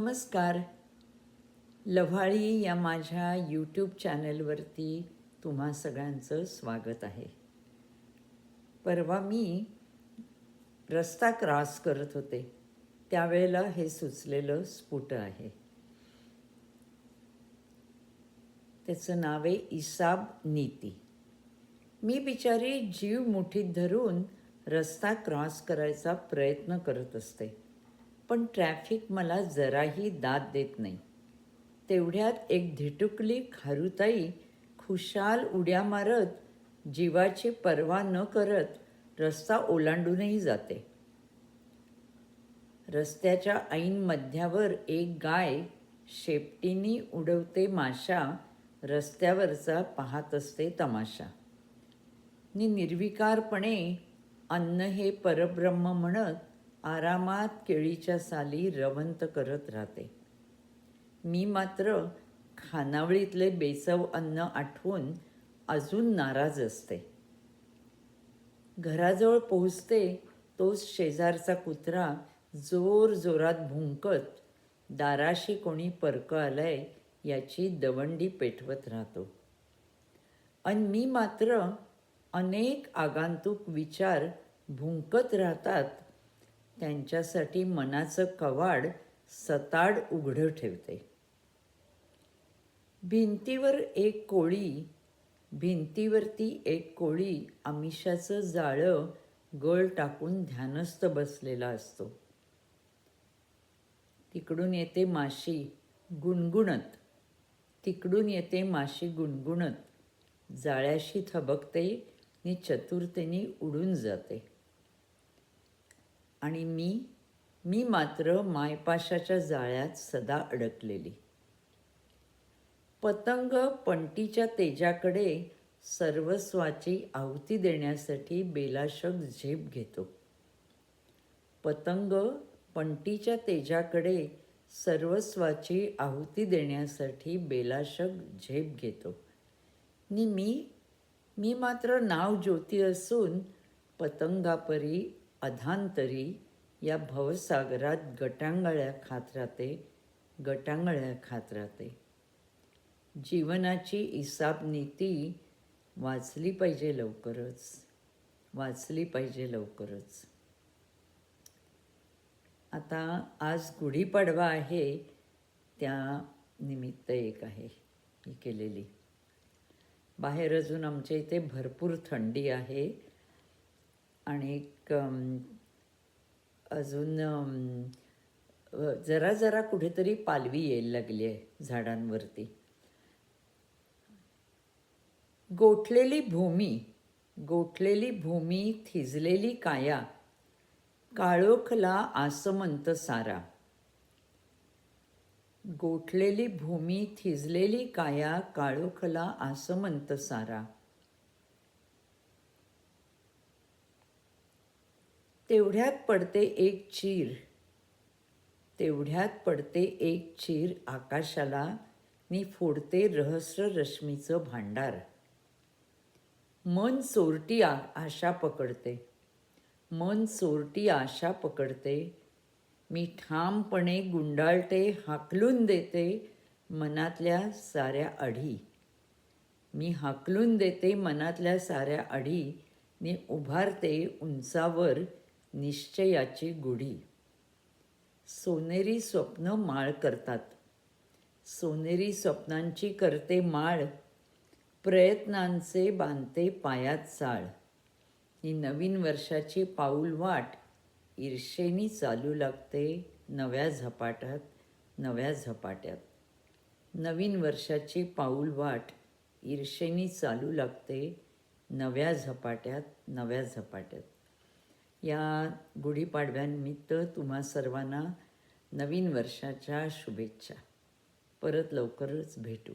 नमस्कार. लव्हाळी या माझ्या यूट्यूब चॅनलवरती तुम्हा सगळ्यांचं स्वागत आहे. परवा मी रस्ता क्रॉस करत होते. त्यावेळेला हे सुचलेलं स्फुट आहे. त्याचं नाव आहे इसाब नीती. मी बिचारी जीव मुठीत धरून रस्ता क्रॉस करायचा प्रयत्न करत असते. पण ट्रॅफिक मला जराही दाद देत नाही. तेवढ्यात एक धिटुकली खारुताई खुशाल उड्या मारत जीवाची पर्वा न करत रस्ता ओलांडूनही जाते. रस्त्याच्या ऐन मध्यावर एक गाय शेपटीनी उडवते माशा रस्त्यावरचा पाहत असते तमाशा. नि निर्विकारपणे अन्न हे परब्रह्म म्हणत आरामात केळीच्या साली रवंत करत राहते. मी मात्र खानावळीतले बेसव अन्न आठवून अजून नाराज असते. घराजवळ पोहोचते तोच शेजारचा कुत्रा जोर जोरात भुंकत दाराशी कोणी परक आलंय याची दवंडी पेटवत राहतो. आणि मी मात्र अनेक आगांतुक विचार भुंकत राहतात त्यांच्यासाठी मनाचं कवाड सताड उघडं ठेवते. भिंतीवर एक कोळी भिंतीवरती एक कोळी आमिषाचं जाळं गळ टाकून ध्यानस्थ बसलेला असतो. तिकडून येते माशी गुणगुणत तिकडून येते माशी गुणगुणत. जाळ्याशी थबकते नि चतुरतेने उडून जाते. आणि मी मी मात्र मायपाशाच्या जाळ्यात सदा अडकलेली. पतंग पंटीच्या तेजाकडे सर्वस्वाची आहुती देण्यासाठी बेलाशक झेप घेतो. पतंग पंटीच्या तेजाकडे सर्वस्वाची आहुती देण्यासाठी बेलाशक झेप घेतो. नि मी मी मात्र नाव ज्योती असून पतंगापरी अधांतरी या भवसागरात गटांगळ्या खात राहते गटांगळ्या खात राहते जीवनाची इसाब नीती वाचली पाहिजे लवकरच वाचली पाहिजे लवकरच. आता आज गुढीपाडवा आहे त्या निमित्त एक आहे ही केलेली. बाहेर अजून आमच्या इथे भरपूर थंडी आहे आणि अजून जरा जरा कुठेतरी पालवी यायला लागली आहे झाडांवरती. गोठलेली भूमी गोठलेली भूमी थिजलेली काया काळोखला आसमंत सारा. गोठलेली भूमी थिजलेली काया काळोखला आसमंत सारा. तेवढ्यात पडते एक चीर. तेवढ्यात पडते एक चीर आकाशाला. मी फोडते रहस्य रश्मीचं भांडार. मन चोरटी आ आशा पकडते. मन चोरटी आशा पकडते. मी ठामपणे गुंडाळते हाकलून देते मनातल्या साऱ्या अढी मी हाकलून देते मनातल्या साऱ्या अढी मी उभारते उंचावर निश्चयाची गुढी. सोनेरी स्वप्न माळ करतात. सोनेरी स्वप्नांची करते माळ. प्रयत्नांचे बांधते पायात चाळ ही नवीन वर्षाची पाऊल वाट. ईर्षेनी चालू लागते नव्या झपाट्यात नव्या झपाट्यात. नवीन वर्षाची पाऊल वाट. ईर्षेनी चालू लागते नव्या झपाट्यात नव्या झपाट्यात. या गुढीपाडव्यानिमित्त तुम्हा सर्वांना नवीन वर्षाच्या शुभेच्छा. परत लवकरच भेटू.